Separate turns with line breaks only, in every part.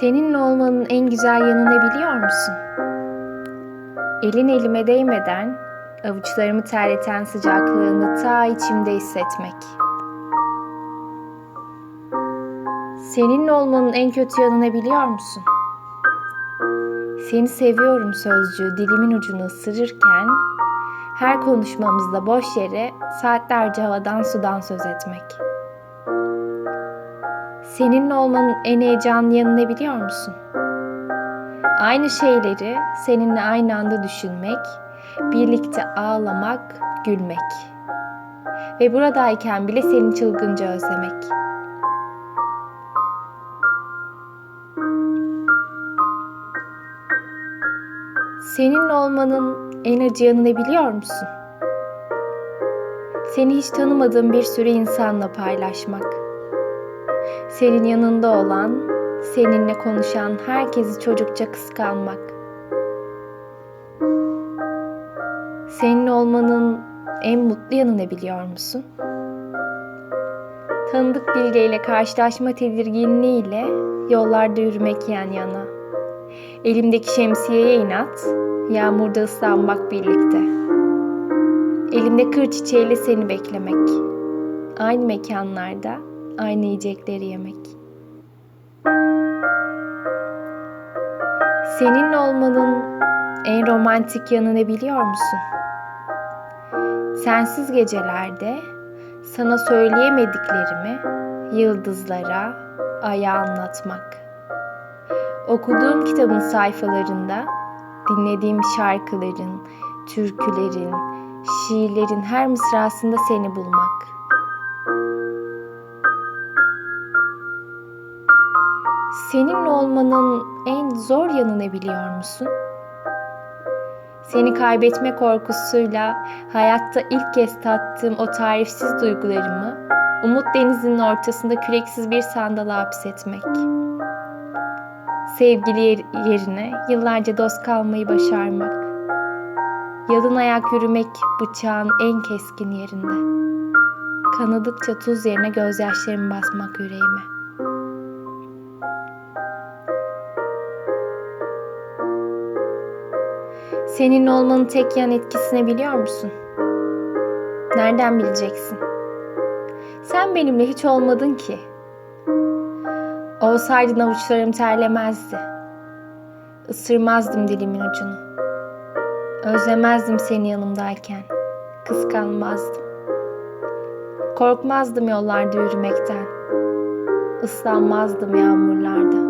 Seninle olmanın en güzel yanını biliyor musun? Elin elime değmeden avuçlarımı terleten sıcaklığını ta içimde hissetmek. Seninle olmanın en kötü yanını biliyor musun? Seni seviyorum sözcüğü dilimin ucunu ısırırken her konuşmamızda boş yere saatlerce havadan sudan söz etmek. Seninle olmanın en heyecanlı yanı ne biliyor musun? Aynı şeyleri seninle aynı anda düşünmek, birlikte ağlamak, gülmek. Ve buradayken bile seni çılgınca özlemek. Seninle olmanın en acı ne biliyor musun? Seni hiç tanımadığım bir sürü insanla paylaşmak. Senin yanında olan, seninle konuşan herkesi çocukça kıskanmak. Seninle olmanın en mutlu yanı ne biliyor musun? Tanıdık bilgeyle karşılaşma tedirginliğiyle yollarda yürümek yan yana. Elimdeki şemsiyeye inat, yağmurda ıslanmak birlikte. Elimde kır çiçeğiyle seni beklemek. Aynı mekanlarda, aynı yiyecekleri yemek. Seninle olmanın en romantik yanı ne biliyor musun? Sensiz gecelerde sana söyleyemediklerimi yıldızlara, aya anlatmak. Okuduğum kitabın sayfalarında dinlediğim şarkıların, türkülerin, şiirlerin her mısrasında seni bulmak. Seninle olmanın en zor yanı ne biliyor musun? Seni kaybetme korkusuyla hayatta ilk kez tattığım o tarifsiz duygularımı umut denizinin ortasında küreksiz bir sandala hapsetmek. Sevgili yerine yıllarca dost kalmayı başarmak. Yalın ayak yürümek bıçağın en keskin yerinde. Kanadıkça tuz yerine gözyaşlarımı basmak yüreğime. Seninle olmanın tek yan etkisini biliyor musun? Nereden bileceksin? Sen benimle hiç olmadın ki. Olsaydın avuçlarım terlemezdi. Isırmazdım dilimin ucunu. Özlemezdim seni yanımdayken. Kıskanmazdım. Korkmazdım yollarda yürümekten. Islanmazdım yağmurlarda.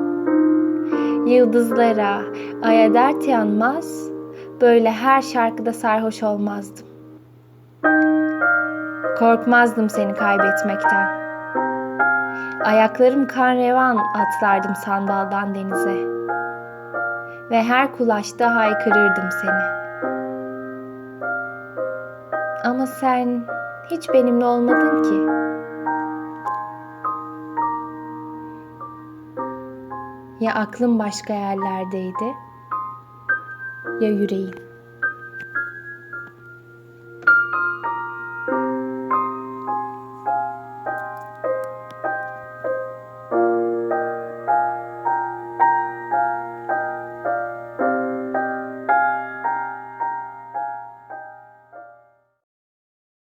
Yıldızlara, aya dert yanmaz, böyle her şarkıda sarhoş olmazdım. Korkmazdım seni kaybetmekten. Ayaklarım kan revan atlardım sandaldan denize. Ve her kulaşta haykırırdım seni. Ama sen hiç benimle olmadın ki. Ya aklım başka yerlerdeydi ya yüreğim.